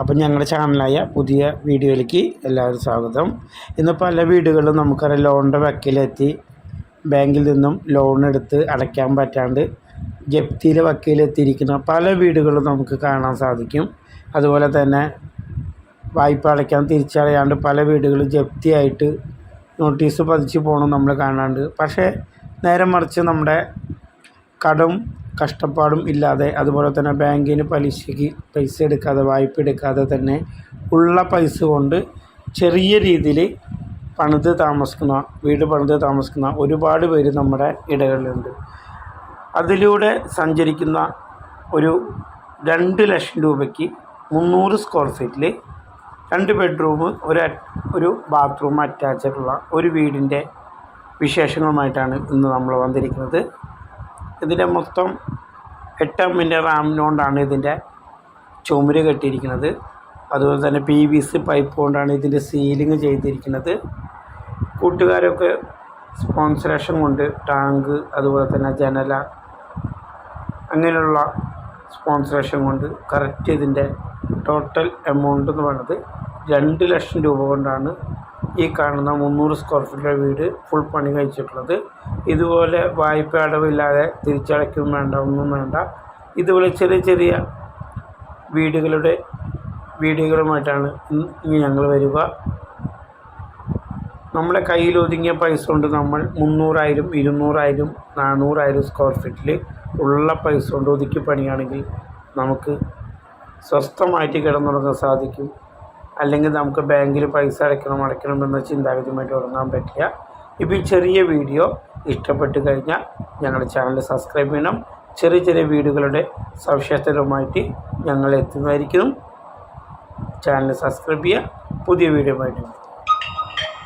അപ്പം ഞങ്ങളുടെ ചാനലായ പുതിയ വീഡിയോയിലേക്ക് എല്ലാവരും സ്വാഗതം. ഇന്ന് പല വീടുകളിലും നമുക്കറിയാം ലോണിന്റെ വക്കീലെത്തി ബാങ്കിൽ നിന്നും ലോൺ എടുത്ത് അടയ്ക്കാൻ പറ്റാണ്ട് ജപ്തിയിലെ വക്കീലെത്തിയിരിക്കുന്ന പല വീടുകളും നമുക്ക് കാണാൻ സാധിക്കും. അതുപോലെ തന്നെ വായ്പ അടയ്ക്കാൻ തിരിച്ചറിയാണ്ട് പല വീടുകളും ജപ്തിയായിട്ട് നോട്ടീസ് പതിച്ച് പോകണം നമ്മൾ കാണാണ്ട്. പക്ഷേ നേരെ മറിച്ച് നമ്മുടെ കടം കഷ്ടപ്പാടും ഇല്ലാതെ അതുപോലെ തന്നെ ബാങ്കിന് പലിശയ്ക്ക് പൈസ എടുക്കാതെ വായ്പ എടുക്കാതെ തന്നെ ഉള്ള പൈസ കൊണ്ട് ചെറിയ രീതിയിൽ പണിത് താമസിക്കുന്ന വീട് പണിത് താമസിക്കുന്ന ഒരുപാട് പേര് നമ്മുടെ ഇടകളിലുണ്ട്. അതിലൂടെ സഞ്ചരിക്കുന്ന ഒരു രണ്ട് ലക്ഷം രൂപയ്ക്ക് മുന്നൂറ് സ്ക്വയർ ഫീറ്റിൽ രണ്ട് ബെഡ്റൂം ഒരു ഒരു ബാത്റൂം അറ്റാച്ചഡുള്ള ഒരു വീടിന്റെ വിശേഷങ്ങളുമായിട്ടാണ് ഇന്ന് നമ്മൾ വന്നിരിക്കുന്നത്. ഇതിന്റെ മൊത്തം എട്ട് മിന്റെ റാമിനോണ്ടാണ് ഇതിന്റെ ചുമര് കെട്ടിയിരിക്കുന്നത്. അതുപോലെ തന്നെ പി വി സി പൈപ്പ് കൊണ്ടാണ് ഇതിന്റെ സീലിംഗ് ചെയ്തിരിക്കുന്നത്. കൂട്ടുകാരൊക്കെ സ്പോൺസറേഷൻ കൊണ്ട് ടാങ്ക് അതുപോലെ തന്നെ ജനല അങ്ങനെയുള്ള സ്പോൺസറേഷൻ കൊണ്ട് കറക്റ്റ് ഇതിന്റെ ടോട്ടൽ എമൗണ്ട് എന്ന് പറയുന്നത് രണ്ട് ലക്ഷം രൂപ കൊണ്ടാണ് ഈ കാണുന്ന മുന്നൂറ് സ്ക്വയർ ഫീറ്റിലെ വീട് ഫുൾ പണി കഴിച്ചിട്ടുള്ളത്. ഇതുപോലെ വായ്പ അടവില്ലാതെ തിരിച്ചടയ്ക്കും വേണ്ട ഒന്നും വേണ്ട. ഇതുപോലെ ചെറിയ ചെറിയ വീടുകളുടെ വീടുകളുമായിട്ടാണ് ഇനി ഞങ്ങൾ വരിക. നമ്മുടെ കയ്യിൽ ഒതുങ്ങിയ പൈസ കൊണ്ട് നമ്മൾ മുന്നൂറായിരം ഇരുന്നൂറായിരം നാനൂറായിരം സ്ക്വയർ ഫീറ്റിൽ ഉള്ള പൈസ കൊണ്ട് ഒതുക്കി പണിയാണെങ്കിൽ നമുക്ക് സ്വസ്ഥമായിട്ട് കിടന്നുറങ്ങാൻ സാധിക്കും. അല്ലെങ്കിൽ നമുക്ക് ബാങ്കിൽ പൈസ അടയ്ക്കണം അടയ്ക്കണം എന്ന ചിന്താഗതിയുമായിട്ട് ഉറങ്ങാൻ പറ്റുക ഇപ്പോൾ ഈ ചെറിയ വീഡിയോ ഇഷ്ടപ്പെട്ട് കഴിഞ്ഞാൽ ഞങ്ങളുടെ ചാനൽ സബ്സ്ക്രൈബ് ചെയ്യണം. ചെറിയ ചെറിയ വീടുകളുടെ സവിശേഷതകളുമായിട്ട് ഞങ്ങൾ എത്തുന്നതായിരിക്കും. ചാനൽ സബ്സ്ക്രൈബ് ചെയ്യുക. പുതിയ വീഡിയോ ആയിട്ട്